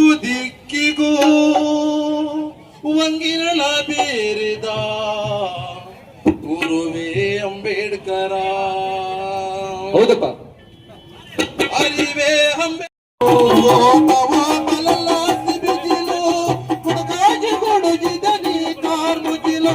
ದಿಕ್ಕು ದಿಕ್ಕಿಗೂ ವಂಗಿರಣ ಬೀರಿದ ಗುರುವೇ ಅಂಬೇಡ್ಕರ ಹೌದಪ್ಪ ಅರಿವೇ ಅಂಬೆ ಗುಡುಗಿದ ನೀ ಕಾರ್ಮುಗಿಲು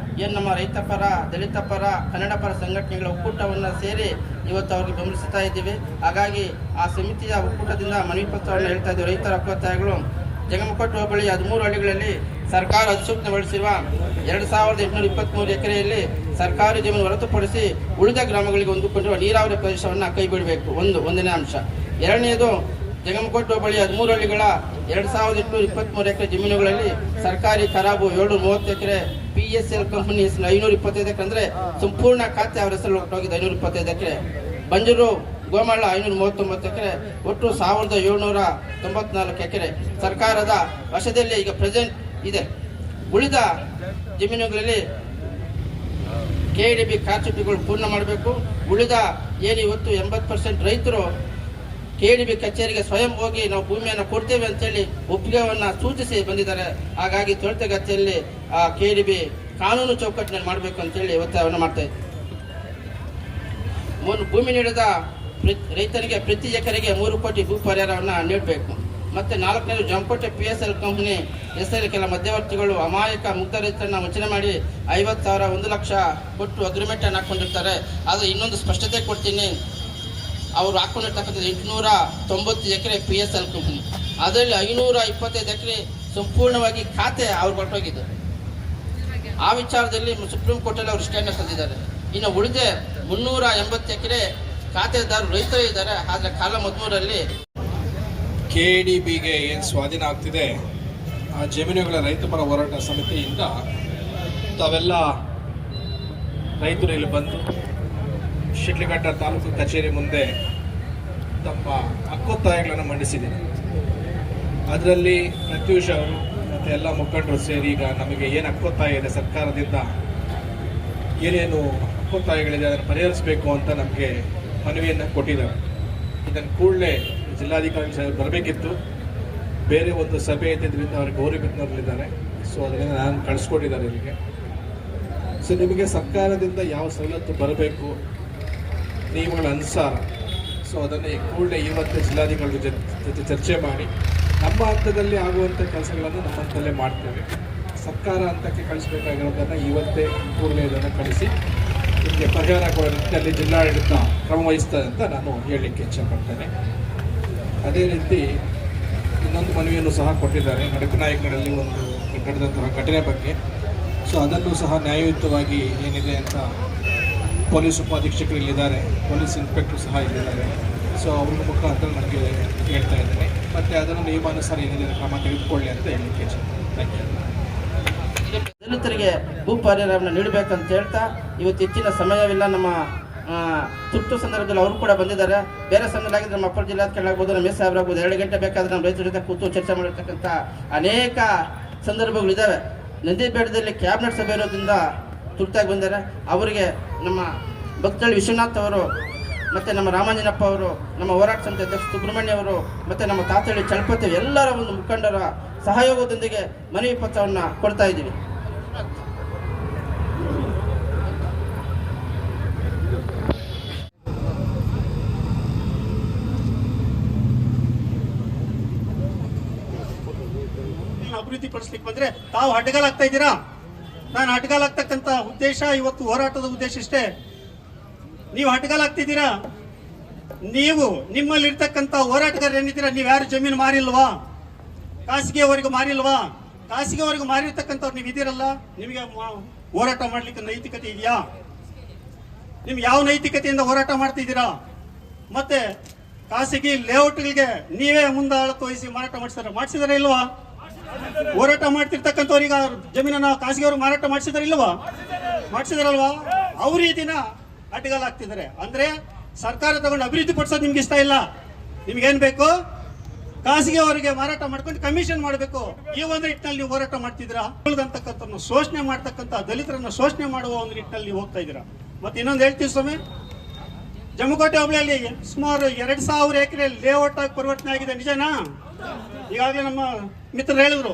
ಏನು ನಮ್ಮ ರೈತ ಪರ, ದಲಿತ ಪರ, ಕನ್ನಡ ಪರ ಸಂಘಟನೆಗಳ ಒಕ್ಕೂಟವನ್ನು ಸೇರಿ ಇವತ್ತು ಅವ್ರಿಗೆ ಬೆಂಬಲಿಸ್ತಾ ಇದ್ದೀವಿ. ಹಾಗಾಗಿ ಆ ಸಮಿತಿಯ ಒಕ್ಕೂಟದಿಂದ ಮನವಿ ಪತ್ರವನ್ನು ಹೇಳ್ತಾ ಇದ್ದೀವಿ ರೈತರ ಒಕ್ಕೂಟಗಳು ಜಗಮಕೊಟ್ಟು ಹೋಬಳಿ ಹದಿಮೂರು ಹಳ್ಳಿಗಳಲ್ಲಿ ಸರ್ಕಾರ ಅಧಿಸೂಚನೆಗೊಳಿಸಿರುವ ಎರಡು ಸಾವಿರದ ಎಂಟುನೂರ ಇಪ್ಪತ್ತ್ಮೂರು ಎಕರೆಯಲ್ಲಿ ಸರ್ಕಾರಿ ಜಮೀನು ಹೊರತುಪಡಿಸಿ ಉಳಿದ ಗ್ರಾಮಗಳಿಗೆ ಹೊಂದಿಕೊಂಡಿರುವ ನೀರಾವರಿ ಪ್ರದೇಶವನ್ನು ಕೈ ಬಿಡಬೇಕು. ಒಂದು, ಒಂದನೇ ಅಂಶ. ಎರಡನೆಯದು ಜಗಮಕೊಟ್ಟು ಹೋಬಳಿ ಹದಿಮೂರು ಹಳ್ಳಿಗಳ ಎರಡು ಸಾವಿರದ ಎಂಟುನೂರ ಇಪ್ಪತ್ತ್ಮೂರು ಎಕರೆ ಜಮೀನುಗಳಲ್ಲಿ ಸರ್ಕಾರಿ ಖರಾಬು ಏಳು ಮೂವತ್ತು acre P S L company ಹೆಸರು ಐನೂರ ಇಪ್ಪತ್ತೈದಕ್ಕೆ ಎಕರೆ ಅಂದರೆ ಸಂಪೂರ್ಣ ಖಾತೆ ಅವರ ಹೆಸರು ಹೊರಟೋಗಿದೆ ಐನೂರ ಇಪ್ಪತ್ತೈದಕ್ಕೆ ಎಕರೆ. ಬಂಜೂರು ಗೋಮಾಳ ಐನೂರ ಮೂವತ್ತೊಂಬತ್ತು ಎಕರೆ. ಒಟ್ಟು ಸಾವಿರದ ಏಳ್ನೂರ ತೊಂಬತ್ನಾಲ್ಕು ಎಕರೆ. ಸರ್ಕಾರದ ವಶದಲ್ಲಿ ಈಗ ಪ್ರೆಸೆಂಟ್ ಇದೆ. ಉಳಿದ ಜಮೀನುಗಳಲ್ಲಿ ಕೆ ಡಿ ಬಿ ಕಾರ್ಚುಟಿಗಳು ಪೂರ್ಣ ಮಾಡಬೇಕು. ಉಳಿದ ಏನು ಇವತ್ತು ಎಂಬತ್ತು ಪರ್ಸೆಂಟ್ ರೈತರು ಕೆ ಡಿ ಬಿ ಕಚೇರಿಗೆ ಸ್ವಯಂ ಹೋಗಿ ನಾವು ಭೂಮಿಯನ್ನು ಕೊಡ್ತೇವೆ ಅಂತೇಳಿ ಒಪ್ಪಿಗೆಯನ್ನು ಸೂಚಿಸಿ ಬಂದಿದ್ದಾರೆ. ಹಾಗಾಗಿ ತ್ವರಿತಗತಿಯಲ್ಲಿ ಆ, ಕೆಡಿಬಿ ಕಾನೂನು ಚೌಕಟ್ಟಿನಲ್ಲಿ ಮಾಡಬೇಕು ಅಂತೇಳಿ ಒತ್ತಾಯವನ್ನು ಮಾಡ್ತಾ ಇದ್ದೀವಿ ಭೂಮಿ ನೀಡಿದ ರೈತರಿಗೆ ಪ್ರತಿ ಎಕರೆಗೆ ಮೂರು ಕೋಟಿ ಭೂ ಪರಿಹಾರವನ್ನು ನೀಡಬೇಕು. ಮತ್ತು ನಾಲ್ಕನೇದು ಜಂಪೋಟೆ ಪಿ ಎಸ್ ಎಲ್ ಕಂಪನಿ ಹೆಸರಲ್ಲಿ ಕೆಲ ಮಧ್ಯವರ್ತಿಗಳು ಅಮಾಯಕ ಮುಕ್ತ ರೈತರನ್ನ ವಂಚನೆ ಮಾಡಿ ಐವತ್ತು ಸಾವಿರ ಒಂದು ಲಕ್ಷ ಕೊಟ್ಟು ಅಗ್ರಿಮೆಂಟನ್ನು ಹಾಕ್ಕೊಂಡಿರ್ತಾರೆ ಆದರೆ ಇನ್ನೊಂದು ಸ್ಪಷ್ಟತೆ ಕೊಡ್ತೀನಿ. ಅವರು ಹಾಕೊಂಡಿರ್ತಕ್ಕಂಥ ಎಂಟುನೂರ ತೊಂಬತ್ತು acre P S L company ಅದರಲ್ಲಿ ಐನೂರ ಇಪ್ಪತ್ತೈದು ಎಕರೆ ಸಂಪೂರ್ಣವಾಗಿ ಖಾತೆ ಅವ್ರು ಕೊಟ್ಟೋಗಿದ್ದು. ಆ ವಿಚಾರದಲ್ಲಿ ಸುಪ್ರೀಂ ಕೋರ್ಟಲ್ಲಿ ಅವರು ಸ್ಟ್ಯಾಂಡ್ ತಂದಿದ್ದಾರೆ. ಇನ್ನು ಉಳಿದೆ ಮುನ್ನೂರ ಎಂಬತ್ತು ಎಕರೆ ಖಾತೆದಾರರು ರೈತರು ಇದ್ದಾರೆ. ಆದರೆ ಕಾಲ ಮದ್ಮೂರಲ್ಲಿ ಕೆ ಡಿ ಬಿಗೆ ಏನು ಸ್ವಾಧೀನ ಆಗ್ತಿದೆ? ಆ ಜಮೀನುಗಳ ರೈತ ಪರ ಹೋರಾಟ ಸಮಿತಿಯಿಂದ ತಾವೆಲ್ಲ ರೈತರು ಇಲ್ಲಿ ಬಂದು ಶಿಡ್ಲಘಟ್ಟ ತಾಲೂಕು ಕಚೇರಿ ಮುಂದೆ ತಮ್ಮ ಹಕ್ಕೊತ್ತಾಯಗಳನ್ನು ಮಂಡಿಸಿದ್ದೀನಿ ಅದರಲ್ಲಿ ಪ್ರತ್ಯೂಷ್ ಅವರು ಮತ್ತು ಎಲ್ಲ ಮುಖಂಡರು ಸೇರಿ ಈಗ ನಮಗೆ ಏನು ಹಕ್ಕೊತ್ತಾಯ ಇದೆ ಸರ್ಕಾರದಿಂದ, ಏನೇನು ಹಕ್ಕೊತ್ತಾಯಗಳಿದೆ ಅದನ್ನು ಪರಿಹರಿಸಬೇಕು ಅಂತ ನಮಗೆ ಮನವಿಯನ್ನು ಕೊಟ್ಟಿದ್ದಾರೆ. ಇದನ್ನು ಕೂಡಲೇ ಜಿಲ್ಲಾಧಿಕಾರಿ ಬರಬೇಕಿತ್ತು. ಬೇರೆ ಒಂದು ಸಭೆ ಇದ್ದಿದ್ದರಿಂದ ಅವ್ರಿಗೆ ಗೌರಿಬಿದ್ನವರಲ್ಲಿದ್ದಾರೆ ಸೊ ಅದರಿಂದ ನಾನು ಕಳಿಸ್ಕೊಟ್ಟಿದ್ದಾರೆ ಇಲ್ಲಿಗೆ. ಸೊ ನಿಮಗೆ ಸರ್ಕಾರದಿಂದ ಯಾವ ಸವಲತ್ತು ಬರಬೇಕು? ನಿಯಮಗಳ ಅನುಸಾರ. ಸೊ ಅದನ್ನು ಈ ಕೂಡಲೇ ಇವತ್ತು ಜಿಲ್ಲಾಧಿಕಾರಿಗಳ ಜೊತೆ ಚರ್ಚೆ ಮಾಡಿ. ನಮ್ಮ ಹಂತದಲ್ಲಿ ಆಗುವಂಥ ಕೆಲಸಗಳನ್ನು ನಮ್ಮ ಹಂತದಲ್ಲೇ ಮಾಡ್ತೇವೆ. ಸರ್ಕಾರ ಹಂತಕ್ಕೆ ಕಳಿಸ್ಬೇಕಾಗಿರೋದನ್ನು ಇವತ್ತೇ ಕೂಡಲೇ ಇದನ್ನು ಕಳಿಸಿ, ನಿಮಗೆ ಪರಿಹಾರ ಕೊಡೋ ನಿಟ್ಟಿನಲ್ಲಿ ಜಿಲ್ಲಾಡಳಿತ ಕ್ರಮ ವಹಿಸ್ತದೆ ಅಂತ ನಾನು ಹೇಳಲಿಕ್ಕೆ ಇಚ್ಛೆಪಡ್ತೇನೆ. ಅದೇ ರೀತಿ ಇನ್ನೊಂದು ಮನವಿಯನ್ನು ಸಹ ಕೊಟ್ಟಿದ್ದಾರೆ. ನಾಯಕನಲ್ಲಿ ಒಂದು ನಡೆದಂತಹ ಘಟನೆ ಬಗ್ಗೆ. ಸೊ ಅದನ್ನು ಸಹ ನ್ಯಾಯಯುತವಾಗಿ ಏನಿದೆ ಅಂತ ಪೊಲೀಸ್ ಉಪಾಧೀಕ್ಷಕರು ಇಲ್ಲಿದ್ದಾರೆ. ಪೊಲೀಸ್ ಇನ್ಸ್ಪೆಕ್ಟರ್ ಸಹ ಇಲ್ಲಿದ್ದಾರೆ. ಸೊ ಅವ್ರ ಮುಖಾಂತರ ನನಗೆ ಹೇಳ್ತಾ ಇದ್ದೇನೆ ಮತ್ತು ಅದನ್ನು ನಿಯಮಾನುಸಾರ ಏನಿದೆ ಕ್ರಮ ತೆಗೆದುಕೊಳ್ಳಿ ಅಂತ ಹೇಳಲಿಕ್ಕೆ ಥ್ಯಾಂಕ್ ಯು ದಲಿತರಿಗೆ ಭೂ ಪರಿಹಾರವನ್ನು ನೀಡಬೇಕಂತ ಹೇಳ್ತಾ, ಇವತ್ತು ಹೆಚ್ಚಿನ ಸಮಯವಿಲ್ಲ. ನಮ್ಮ ತುರ್ತು ಸಂದರ್ಭದಲ್ಲಿ ಅವರು ಕೂಡ ಬಂದಿದ್ದಾರೆ. ಬೇರೆ ಸಮಯದಾಗಿದ್ದರೆ ನಮ್ಮ ಅಪ್ಪರ ಜಿಲ್ಲಾಧಿಕಾರಿಗಳಾಗ್ಬೋದು ನಮ್ಮ ಎಸ್ ಸಾಹೇಬ್ರಾಗ್ಬೋದು ಎರಡು ಗಂಟೆ ಬೇಕಾದರೆ ನಮ್ಮ ರೈತರ ಜೊತೆ ಕೂತು ಚರ್ಚೆ ಮಾಡಿರ್ತಕ್ಕಂಥ ಅನೇಕ ಸಂದರ್ಭಗಳಿದ್ದಾವೆ ನಂದಿ ಬೇಡದಲ್ಲಿ ಕ್ಯಾಬಿನೆಟ್ ಸಭೆ ಇರೋದ್ರಿಂದ ತುರ್ತಾಗಿ ಬಂದಿದ್ದಾರೆ. ಅವರಿಗೆ ನಮ್ಮ ಭಕ್ತಳ್ಳಿ ವಿಶ್ವನಾಥ್ ಅವರು, ಮತ್ತು ನಮ್ಮ ರಾಮಾಂಜನಪ್ಪ ಅವರು, ನಮ್ಮ ಹೋರಾಟ ಸಮಿತಿ ಅಧ್ಯಕ್ಷ ಸುಬ್ರಹ್ಮಣ್ಯ ಅವರು, ಮತ್ತು ನಮ್ಮ ತಾತಳ್ಳಿ ಚಳಪತಿ ಎಲ್ಲರ ಒಂದು ಮುಖಂಡರ ಸಹಯೋಗದೊಂದಿಗೆ ಮನವಿ ಪತ್ರವನ್ನು ಕೊಡ್ತಾ ಇದ್ದೀವಿ. ಅಭಿವೃದ್ಧಿ ಪಡಿಸ್ಲಿಕ್ಕೆ ಬಂದ್ರೆ ತಾವು ಅಡ್ಡಗಾಲಾಗ್ತಾ ಇದ್ದೀರಾ? ನಾನು ಅಟ್ಗಾಲಾಗ್ತಕ್ಕಂಥ ಉದ್ದೇಶ, ಇವತ್ತು ಹೋರಾಟದ ಉದ್ದೇಶ ಇಷ್ಟೇ. ನೀವು ಅಟಗಾಲಾಗ್ತಿದ್ದೀರಾ ನೀವು ನಿಮ್ಮಲ್ಲಿರ್ತಕ್ಕಂಥ ಹೋರಾಟಗಾರರು ಏನಿದ್ದೀರಾ ನೀವು ಯಾರು ಜಮೀನು ಮಾರಿಲ್ವಾ? ಖಾಸಗಿಯವರೆಗೂ ಮಾರಿಲ್ವಾ? ಖಾಸಗಿಯವರೆಗೂ ಮಾರಿರ್ತಕ್ಕಂಥವ್ರು ನೀವು ಇದ್ದೀರಲ್ಲ? ನಿಮಗೆ ಹೋರಾಟ ಮಾಡ್ಲಿಕ್ಕೆ ನೈತಿಕತೆ ಇದೆಯಾ? ನಿಮ್ಗೆ ಯಾವ ನೈತಿಕತೆಯಿಂದ ಹೋರಾಟ ಮಾಡ್ತಿದ್ದೀರಾ? ಮತ್ತೆ ಖಾಸಗಿ ಲೇಔಟ್ಗಳಿಗೆ ನೀವೇ ಮುಂದಾಳತ್ವ ವಹಿಸಿ ಮಾರಾಟ ಮಾಡಿಸಿದಾರೆ ಮಾಡಿಸಿದಾರೆ ಇಲ್ವಾ? ಹೋರಾಟ ಮಾಡ್ತಿರ್ತಕ್ಕಂಥವ್ರಿಗೆ ಜಮೀನನ್ನ ಖಾಸಗಿಯವರು ಮಾರಾಟ ಮಾಡಿಸಿದಾರೆ ಇಲ್ವಾ ಮಾಡಿಸಿದಾರಲ್ವಾ? ಅವ್ರ ಈ ದಿನ ಅಡ್ಡಗಾಲಾಗ್ತಿದ್ದಾರೆ ಅಂದ್ರೆ ಸರ್ಕಾರ ತಗೊಂಡು ಅಭಿವೃದ್ಧಿ ಪಡಿಸೋದು ನಿಮ್ಗೆ ಇಷ್ಟ ಇಲ್ಲ? ನಿಮ್ಗೇನ್ ಬೇಕು? ಖಾಸಗಿ ಅವರಿಗೆ ಮಾರಾಟ ಮಾಡ್ಕೊಂಡು ಕಮಿಷನ್ ಮಾಡಬೇಕು. ಈ ಒಂದು ನಿಟ್ಟಿನಲ್ಲಿ ನೀವು ಹೋರಾಟ ಮಾಡ್ತಿದ್ದೀರಾ? ಶೋಷಣೆ ಮಾಡ್ತಕ್ಕಂಥ ದಲಿತರನ್ನ ಶೋಷಣೆ ಮಾಡುವ ಒಂದು ನಿಟ್ಟಿನಲ್ಲಿ ನೀವು ಹೋಗ್ತಾ ಇದ್ದೀರಾ? ಮತ್ತೆ ಇನ್ನೊಂದು ಹೇಳ್ತೀವಿ ಸ್ವಾಮಿ. ಜಮ್ಮುಕೋಟೆ ಹೋಬಳಿಯಲ್ಲಿ ಸುಮಾರು ಎರಡು ಸಾವಿರ ಎಕರೆ ಲೇಔಟ್ ಆಗಿ ಪರಿವರ್ತನೆ ಆಗಿದೆ. ನಿಜನಾ? ಈಗಾಗಲೇ ನಮ್ಮ ಮಿತ್ರರು ಹೇಳಿದ್ರು,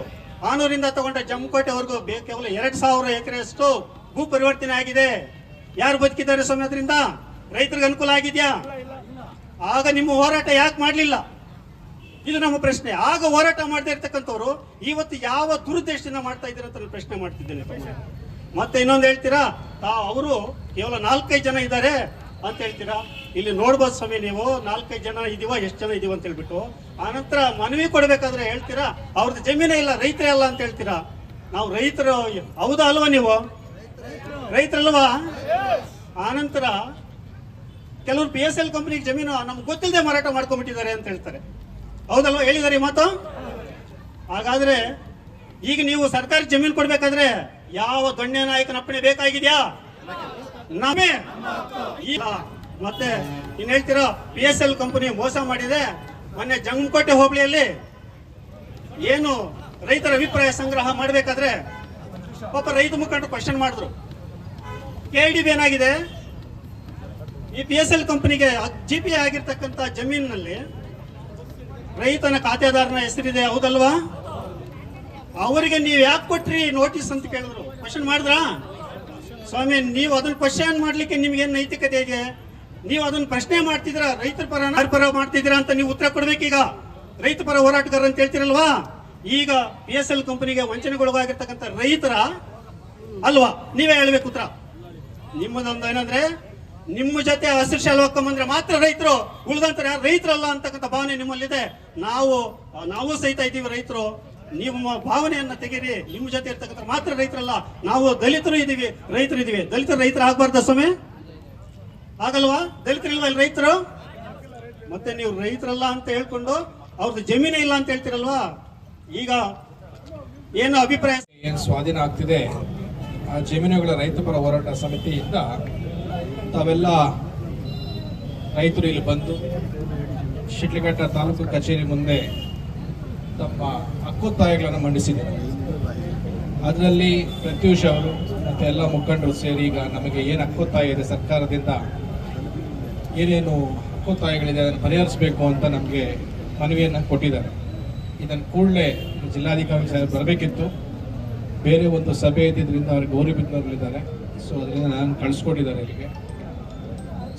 ಆನೂರಿಂದ ತಗೊಂಡ ಜಮ್ಮಕೋಟೆವರೆಗೂ ಕೇವಲ ಎರಡು ಸಾವಿರ ಎಕರೆಯಷ್ಟು ಭೂ ಪರಿವರ್ತನೆ ಆಗಿದೆ. ಯಾರು ಬದುಕಿದ್ದಾರೆ ಸ್ವಾಮಿ, ಅದರಿಂದ ರೈತರಿಗೆ ಅನುಕೂಲ ಆಗಿದೆಯಾ? ಆಗ ನಿಮ್ಮ ಹೋರಾಟ ಯಾಕೆ ಮಾಡಲಿಲ್ಲ? ಇದು ನಮ್ಮ ಪ್ರಶ್ನೆ. ಆಗ ಹೋರಾಟ ಮಾಡದೇ ಇರ್ತಕ್ಕಂಥವ್ರು ಇವತ್ತು ಯಾವ ದುರುದ್ದೇಶದಿಂದ ಮಾಡ್ತಾ ಇದ್ದೀರ ಅಂತ ಪ್ರಶ್ನೆ ಮಾಡ್ತಿದ್ದೇನೆ. ಮತ್ತೆ ಇನ್ನೊಂದು ಹೇಳ್ತೀರಾ? ಅವರು ಕೇವಲ ನಾಲ್ಕೈದು ಜನ ಇದ್ದಾರೆ. ಅಂತ ಹೇಳ್ತೀರಾ? ಇಲ್ಲಿ ನೋಡ್ಬೋದು ಸ್ವಾಮಿ ನೀವು, ನಾಲ್ಕೈದು ಜನ ಇದೀವ, ಎಷ್ಟು ಜನ ಇದೀವ ಅಂತ ಹೇಳ್ಬಿಟ್ಟು. ಆನಂತರ ಮನವಿ ಕೊಡ್ಬೇಕಾದ್ರೆ ಹೇಳ್ತೀರಾ? ಅವ್ರದ್ದು ಜಮೀನೇ ಇಲ್ಲ, ರೈತರೇ ಅಲ್ಲ ಅಂತ ಹೇಳ್ತೀರಾ? ನಾವು ರೈತರು, ಹೌದಾ ಅಲ್ವಾ ನೀವು? ರೈತರಲ್ವಾ? ಆನಂತರ ಕೆಲವರು ಪಿ ಎಸ್ ಎಲ್ ಕಂಪನಿಗೆ ಜಮೀನು, ನಮ್ಗೆ ಗೊತ್ತಿಲ್ಲದೆ ಮಾರಾಟ ಮಾಡ್ಕೊಂಡ್ಬಿಟ್ಟಿದ್ದಾರೆ ಅಂತ ಹೇಳ್ತಾರೆ. ಹೌದಲ್ವಾ? ಹೇಳಿದಾರೆ ಮಾತು? ಹಾಗಾದ್ರೆ ಈಗ ನೀವು ಸರ್ಕಾರಿ ಜಮೀನು ಕೊಡ್ಬೇಕಾದ್ರೆ ಯಾವ ದೊಣ್ಣೆ ನಾಯಕನ ಅಪ್ಪಣೆ ಬೇಕಾಗಿದ್ಯಾ? ನಮೇ ಮತ್ತೆ ಇನ್ ಹೇಳ್ತಿರೋ ಪಿ ಎಸ್ ಎಲ್ ಕಂಪನಿ ಮೋಸ ಮಾಡಿದೆ. ಮೊನ್ನೆ ಜಂಗಮಕೋಟೆ ಹೋಬಳಿಯಲ್ಲಿ ಏನು ರೈತರ ಅಭಿಪ್ರಾಯ ಸಂಗ್ರಹ ಮಾಡಬೇಕಾದ್ರೆ ಪಾಪ ರೈತ ಮುಖಂಡರು ಕ್ವಶನ್ ಮಾಡಿದ್ರು. ಕೆ ಡಿ ಬಿ ಏನಾಗಿದೆ? ಈ ಪಿ ಎಸ್ ಎಲ್ ಕಂಪನಿಗೆ ಜಿ ಪಿ ಆಗಿರ್ತಕ್ಕಂಥ ಜಮೀನಿನಲ್ಲಿ ರೈತನ ಖಾತೆದಾರನ ಹೆಸರಿದೆ, ಹೌದಲ್ವಾ? ಅವರಿಗೆ ನೀವು ಯಾಕೆ ಕೊಟ್ರಿ ನೋಟಿಸ್ ಅಂತ ಕೇಳಿದ್ರು. ಕ್ವಶನ್ ಮಾಡಿದ್ರಾ? ಸ್ವಾಮಿ, ನೀವು ಅದನ್ನ ಕ್ವಶನ್ ಮಾಡ್ಲಿಕ್ಕೆ ನಿಮ್ಗೆ ಏನ್ ನೈತಿಕತೆ ಇದೆ? ನೀವು ಅದನ್ನ ಪ್ರಶ್ನೆ ಮಾಡ್ತಿದ್ರ ರೈತರ ಪರ ಪರ ಮಾಡ್ತಿದ್ದೀರಾ ಅಂತ ನೀವು ಉತ್ತರ ಕೊಡ್ಬೇಕೀಗ? ರೈತ ಪರ ಹೋರಾಟಗಾರ ಅಂತ ಹೇಳ್ತಿರಲ್ವಾ? ಈಗ ಪಿ ಎಸ್ ಎಲ್ ಕಂಪನಿಗೆ ವಂಚನೆಗೊಳಗಾಗಿರ್ತಕ್ಕಂಥ ರೈತರ, ಅಲ್ವಾ? ನೀವೇ ಹೇಳ್ಬೇಕು ಉತ್ತರ. ನಿಮ್ಮದೊಂದು ಏನಂದ್ರೆ, ನಿಮ್ಮ ಜೊತೆ ಹಸಿರು ಶಾಲೆ ಹಾಕೊಂಬಂದ್ರೆ ಮಾತ್ರ ರೈತರು ಉಳಿದಂತ ರೈತರಲ್ಲ ಅಂತಕ್ಕಂಥ ಭಾವನೆ ನಿಮ್ಮಲ್ಲಿದೆ. ನಾವು ನಾವು ಸಹಿತ ಇದ್ದೀವಿ ರೈತರು. ನಿಮ್ಮ ಭಾವನೆಯನ್ನ ತೆಗೀರಿ. ನಿಮ್ಮ ಜೊತೆ ಇರ್ತಕ್ಕಂಥ ಮಾತ್ರ ರೈತರಲ್ಲ, ನಾವು ದಲಿತರು ಇದೀವಿ, ರೈತರು ಇದೀವಿ. ದಲಿತರು ರೈತರು ಆಗ್ಬಾರ್ದ ಸ್ವಾಮಿ? ಆಗಲ್ವಾ? ದಲಿತರಿಲ್ವಾ ಇಲ್ಲಿ ರೈತರು? ಮತ್ತೆ ನೀವು ರೈತರಲ್ಲ ಅಂತ ಹೇಳ್ಕೊಂಡು ಅವ್ರದ್ದು ಜಮೀನೇ ಇಲ್ಲ ಅಂತ ಹೇಳ್ತಿರಲ್ವಾ? ಈಗ ಏನು ಅಭಿಪ್ರಾಯ? ಏನು ಸ್ವಾಧೀನ ಆಗ್ತಿದೆ? ಆ ಜಮೀನುಗಳ ರೈತ ಪರ ಹೋರಾಟ ಸಮಿತಿಯಿಂದ ತಾವೆಲ್ಲ ರೈತರು ಇಲ್ಲಿ ಬಂದು, ಶಿಡ್ಲಘಟ್ಟ ತಾಲೂಕು ಕಚೇರಿ ಮುಂದೆ ತಮ್ಮ ಹಕ್ಕೊತ್ತಾಯಗಳನ್ನು ಮಂಡಿಸಿದ್ದಾರೆ. ಅದರಲ್ಲಿ ಪ್ರತ್ಯೂಷ್ ಅವರು ಮತ್ತು ಎಲ್ಲ ಮುಖಂಡರು ಸೇರಿ ಈಗ ನಮಗೆ ಏನು ಹಕ್ಕೊತ್ತಾಯ ಇದೆ ಸರ್ಕಾರದಿಂದ, ಏನೇನು ಹಕ್ಕೊತ್ತಾಯಗಳಿದೆ ಅದನ್ನು ಪರಿಹರಿಸಬೇಕು ಅಂತ ನಮಗೆ ಮನವಿಯನ್ನು ಕೊಟ್ಟಿದ್ದಾರೆ. ಇದನ್ನು ಕೂಡಲೇ ಜಿಲ್ಲಾಧಿಕಾರಿ ಸಾಹೇಬ್ ಬರಬೇಕಿತ್ತು. ಬೇರೆ ಒಂದು ಸಭೆ ಇದ್ದಿದ್ದರಿಂದ ಅವ್ರಿಗೆ ಗೌರಿಬಿದ್ದವರಲ್ಲಿದ್ದಾರೆ ಸೊ ಅದರಿಂದ ನಾನು ಕಳಿಸ್ಕೊಟ್ಟಿದ್ದಾರೆ ಇಲ್ಲಿಗೆ.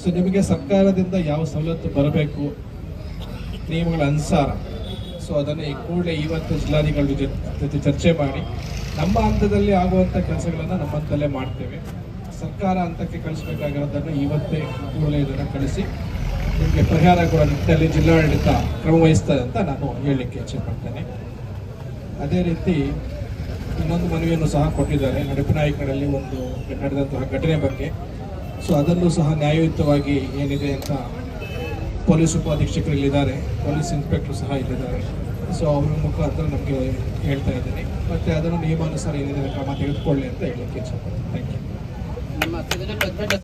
ಸೊ ನಿಮಗೆ ಸರ್ಕಾರದಿಂದ ಯಾವ ಸವಲತ್ತು ಬರಬೇಕು? ನಿಯಮಗಳ ಅನುಸಾರ. ಸೊ ಅದನ್ನು ಈ ಕೂಡಲೇ ಇವತ್ತು ಜಿಲ್ಲಾಧಿಗಳ ಜೊತೆ ಚರ್ಚೆ ಮಾಡಿ ನಮ್ಮ ಹಂತದಲ್ಲಿ ಆಗುವಂಥ ಕೆಲಸಗಳನ್ನು ನಮ್ಮ ಹಂತದಲ್ಲೇ ಮಾಡ್ತೇವೆ. ಸರ್ಕಾರ ಹಂತಕ್ಕೆ ಕಳಿಸಬೇಕಾಗಿರೋದನ್ನು ಇವತ್ತೇ ಕೂಡಲೇ ಇದನ್ನು ಕಳಿಸಿ ನಿಮಗೆ ಪರಿಹಾರ ಕೊಡೋ ನಿಟ್ಟಿನಲ್ಲಿ ಜಿಲ್ಲಾಡಳಿತ ಕ್ರಮ ವಹಿಸ್ತದೆ ಅಂತ ನಾನು ಹೇಳಲಿಕ್ಕೆ ಇಚ್ಛೆ ಪಡ್ತೇನೆ. ಅದೇ ರೀತಿ ಇನ್ನೊಂದು ಮನವಿಯನ್ನು ಸಹ ಕೊಟ್ಟಿದ್ದಾರೆ. ನಡುಪಿನಾಯಕನಲ್ಲಿ ಒಂದು ನಡೆದಂತಹ ಘಟನೆ ಬಗ್ಗೆ. ಸೊ ಅದನ್ನು ಸಹ ನ್ಯಾಯಯುತವಾಗಿ ಏನಿದೆ ಅಂತ ಪೊಲೀಸ್ ಉಪಾಧೀಕ್ಷಕರು ಇಲ್ಲಿದ್ದಾರೆ ಪೊಲೀಸ್ ಇನ್ಸ್ಪೆಕ್ಟರ್ ಸಹ ಇಲ್ಲಿದ್ದಾರೆ. ಸೊ ಅವರ ಮುಖಾಂತರ ನಮಗೆ ಹೇಳ್ತಾ ಇದ್ದೀನಿ. ಮತ್ತೆ ಅದನ್ನು ನಿಯಮಾನುಸಾರ ಏನಿದೆ ಕ್ರಮ ತೆಗೆದುಕೊಳ್ಳಿ ಅಂತ ಹೇಳಲಿಕ್ಕೆ ಇಚ್ಛೆ ಥ್ಯಾಂಕ್ ಯು